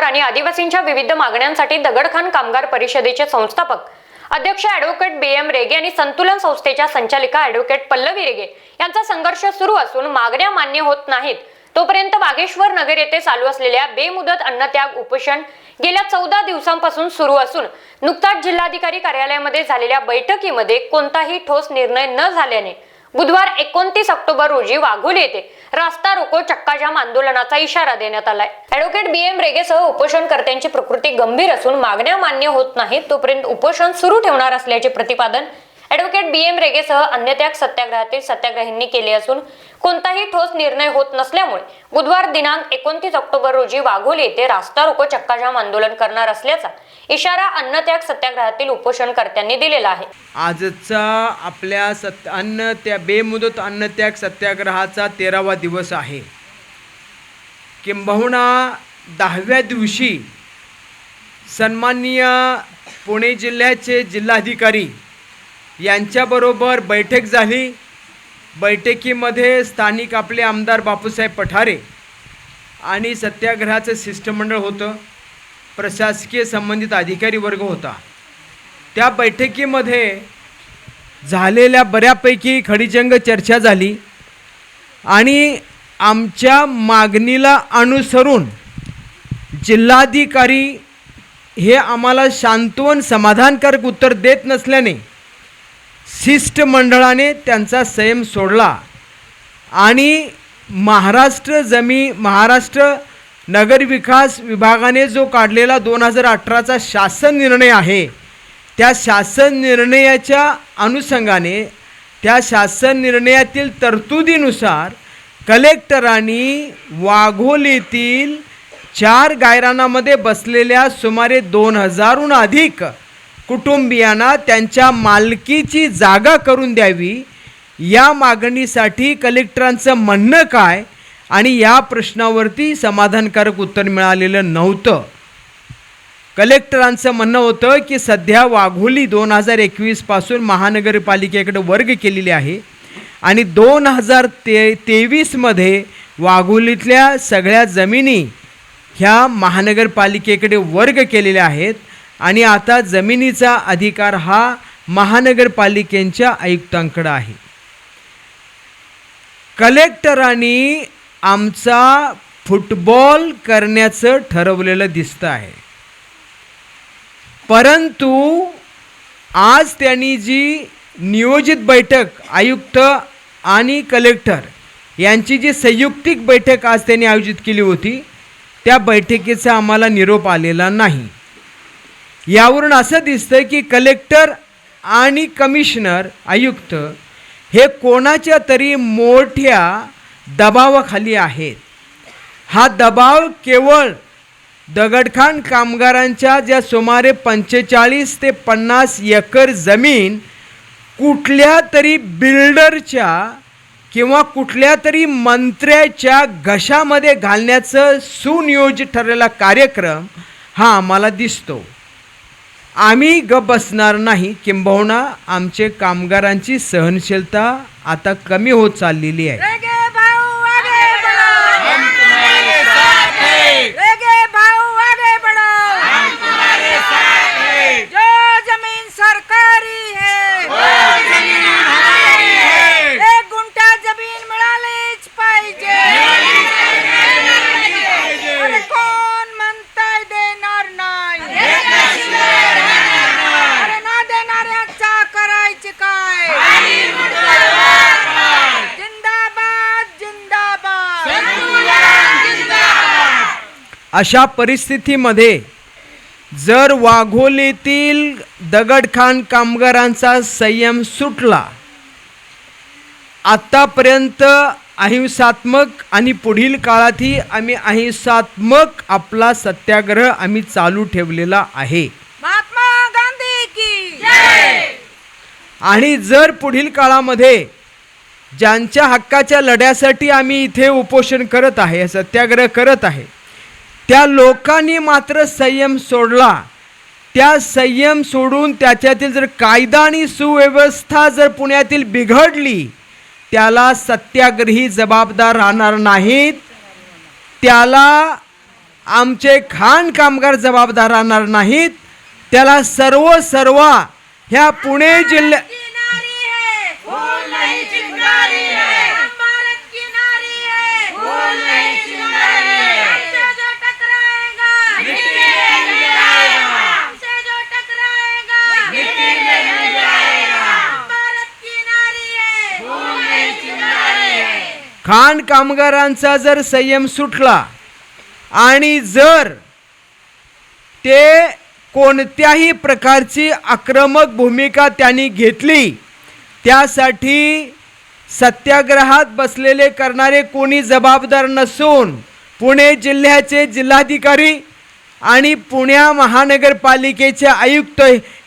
कामगार आणि आदिवासींच्या विविध मागण्यांसाठी दगडखान कामगार परिषदेचे संस्थापक. अध्यक्ष ॲडव्होकेट बी एम रेगे आणि संतुलन संस्थेच्या संचालिका ॲडव्होकेट पल्लवी रेगे यांचा संघर्ष सुरू असून मागण्या मान्य होत नाहीत. तोपर्यंत बागेश्वर नगर येथे चालू असलेल्या बेमुदत अन्नत्याग उपोषण गेल्या चौदा दिवसांपासून सुरू असून नुकताच जिल्हाधिकारी कार्यालयामध्ये झालेल्या बैठकीमध्ये कोणताही ठोस निर्णय न झाल्याने बुधवार एकोणतीस ऑक्टोबर रोजी वाघोली येथे रास्ता रोको चक्काजाम आंदोलनाचा इशारा देण्यात आलाय. ऍडव्होकेट बी एम रेगेसह उपोषणकर्त्यांची प्रकृती गंभीर असून मागण्या मान्य होत नाहीत तोपर्यंत उपोषण सुरू ठेवणार असल्याचे प्रतिपादन ऍडव्होकेट बी एम रेगेसह अन्य त्याग सत्याग्रहातील सत्याग्रहींनी केले असून कोणताही ठोस निर्णय होत नसल्यामुळे बुधवार दिनांक एकोणतीस ऑक्टोबर रोजी वाघोली येथे रास्ता रोको चक्काजाम आंदोलन करणार असल्याचा इशारा अन्न त्याग सत्याग्रहातील उपोषणकर्त्यांनी दिलेला आहे. आजचा आपल्या सत अन्न त्या बेमुदत अन्नत्याग सत्याग्रहाचा तेरावा दिवस आहे. किंबहुना दहाव्या दिवशी सन्माननीय पुणे जिल्ह्याचे जिल्हाधिकारी यांच्याबरोबर बैठक झाली. बैठकीमध्ये स्थानिक आपले आमदार बापूसाहेब पठारे आणि सत्याग्रहाचं शिष्टमंडळ होतं. प्रशासकीय संबंधित अधिकारी वर्ग होता. त्या बैठकीमध्ये झालेल्या बऱ्यापैकी खडीजंग चर्चा झाली आणि आमच्या मागणीला अनुसरून जिल्हाधिकारी हे आम्हाला शांतवन समाधानकारक उत्तर देत नसल्याने शिष्टमंडळाने त्यांचा संयम सोडला आणि महाराष्ट्र जमी महाराष्ट्र नगरविकास विभागाने जो काढलेला दोन हजार अठराचा शासन निर्णय आहे त्या शासन निर्णयाच्या अनुषंगाने त्या शासन निर्णयातील तरतुदीनुसार कलेक्टरांनी वाघोलीतील चार गायरानामध्ये बसलेल्या सुमारे दोन हजारहून अधिक कुटुंबियांना त्यांच्या मालकीची जागा करून द्यावी. या मागणीसाठी कलेक्टरांचं म्हणणं काय? आणि या प्रश्नावरती समाधानकारक उत्तर मिळालेलं नव्हतं. कलेक्टरांचं म्हणणं होतं की सध्या वाघोली दोन हजार एकवीसपासून महानगरपालिकेकडे वर्ग केलेली आहे. आणि दोन हजार ते तेवीसमध्ये वाघोलीतल्या सगळ्या जमिनी ह्या महानगरपालिकेकडे वर्ग केलेल्या आहेत. आणि आता जमिनीचा अधिकार हा महानगरपालिकेच्या आयुक्तांकडं आहे. कलेक्टरांनी आमचा फुटबॉल करण्याचं ठरवलेलं दिसतं आहे. परंतु आज त्यांनी जी नियोजित बैठक आयुक्त आणि कलेक्टर यांची जी संयुक्तिक बैठक आज त्यांनी आयोजित केली होती त्या बैठकीचा आम्हाला निरोप आलेला नाही. यावरून असं दिसतं की कलेक्टर आणि कमिशनर आयुक्त हे कोणाच्या तरी मोठ्या दबावाखाली आहेत. हा दबाव केवळ दगडखान कामगारांच्या ज्या सुमारे पंचेचाळीस ते पन्नास एकर जमीन कुठल्या तरी बिल्डरच्या किंवा कुठल्या तरी मंत्र्याच्या घशामध्ये घालण्याचं सुनियोजित ठरलेला कार्यक्रम हा आम्हाला दिसतो. आम्ही गप बसणार नाही. किंबहुना आमचे कामगारांची सहनशीलता आता कमी होत चाललेली आहे रेगे भाऊ आगे बढ़ो हम तुम्हारे साथ हैं रेगे भाऊ आगे बढ़ो हम तुम्हारे साथ हैं जो जमीन सरकारी है वो जमीन हमारी है एक गुंठा जमीन मिळालीच पाहिजे अरे कोण म्हणताय देणार नाही अरे ना देणाऱ्याचा करायचे काय जिंदाबाद जिंदाबाद अशा परिस्थितीमध्ये जर वाघोलीतील दगडखान कामगारांचा संयम सुटला आत्तापर्यंत अहिंसात्मक आणि पुढील काळातही आम्ही अहिंसात्मक आपला सत्याग्रह आम्ही चालू ठेवलेला आहे. महात्मा गांधी की आणि जर पुढील काळामध्ये ज्यांच्या हक्काच्या लढ्यासाठी आम्ही इथे उपोषण करत आहे सत्याग्रह करत आहे त्या लोकांनी मात्र संयम सोडला. त्या संयम सोडून त्याच्यातील जर कायदा आणि सुव्यवस्था जर पुण्यातील बिघडली त्याला सत्याग्रही जबाबदार राहणार नाहीत. त्याला आमचे खाण कामगार जबाबदार राहणार नाहीत. त्याला सर्व सर्व ह्या पुणे जिल्ह्या की नारी है फूल नहीं चिंगारी है हम भारत की नारी है फूल नहीं चिंगारी है हमसे जो टकराएगा मिट्टी में मिल जाएगा हमसे जो टकराएगा मिट्टी में मिल जाएगा हम भारत की नारी है फूल नहीं चिंगारी है खाण कामगारांचा जर संयम सुटला आणि जर ते कोणत्याही प्रकारची आक्रमक भूमिका त्यांनी घेतली त्यासाठी सत्याग्रहात बसलेले करणारे कोणी जबाबदार नसून पुणे जिल्ह्याचे जिल्हाधिकारी आणि पुण्या महानगरपालिकेचे आयुक्त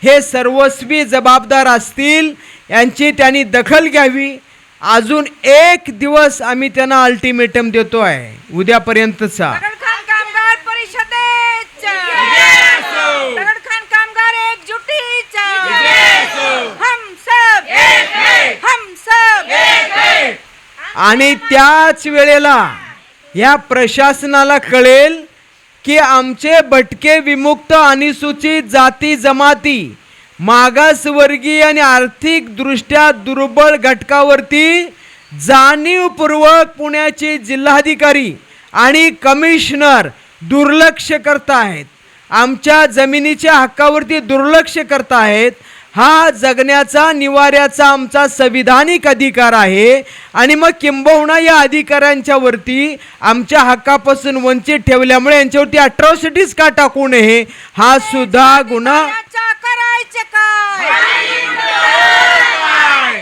हे सर्वस्वी जबाबदार असतील यांची त्यांनी दखल घ्यावी. अजून एक दिवस आम्ही त्यांना अल्टिमेटम देतो आहे उद्यापर्यंतचा दगडखान कामगार परिषदेचा दगडखान कामगार एकजुटीचा हम सब. हम सब. आणि त्याच वेळेला या प्रशासनाला कळेल की आमचे भटके विमुक्त अनुसूचित जाती जमाती मागासवर्गीय आणि आर्थिकदृष्ट्या दुर्बल घटकावरती जाणीवपूर्वक पुण्याचे जिल्हाधिकारी आणि कमिशनर दुर्लक्ष आहेत आमच्या जमिनीच्या हक्कावरती दुर्लक्ष आहेत हा जगण्याचा निवाऱ्याचा आमचा संविधानिक अधिकार आहे आणि मग किंबहुना या अधिकाऱ्यांच्यावरती आमच्या हक्कापासून वंचित ठेवल्यामुळे यांच्यावरती अट्रॉसिटीज का टाकू नये? हा सुद्धा गुन्हा करायचे काय?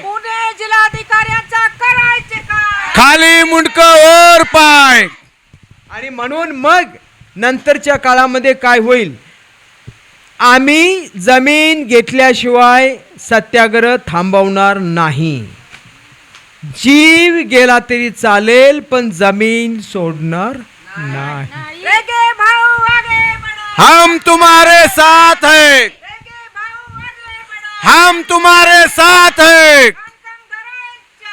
पुणे जिल्हाधिकाऱ्यांचा करायचे काय? खाली मुंडक वर पाय. आणि म्हणून मग नंतरच्या काळामध्ये काय होईल? आम्ही जमीन घेतल्याशिवाय सत्याग्रह थांबवणार नाही. जीव गेला तरी चालेल पण जमीन सोडणार नाही रेगे भाऊ आगे बढ़ो. हम तुम्हारे साथ हैं. हम तुम्हारे साथ हैं।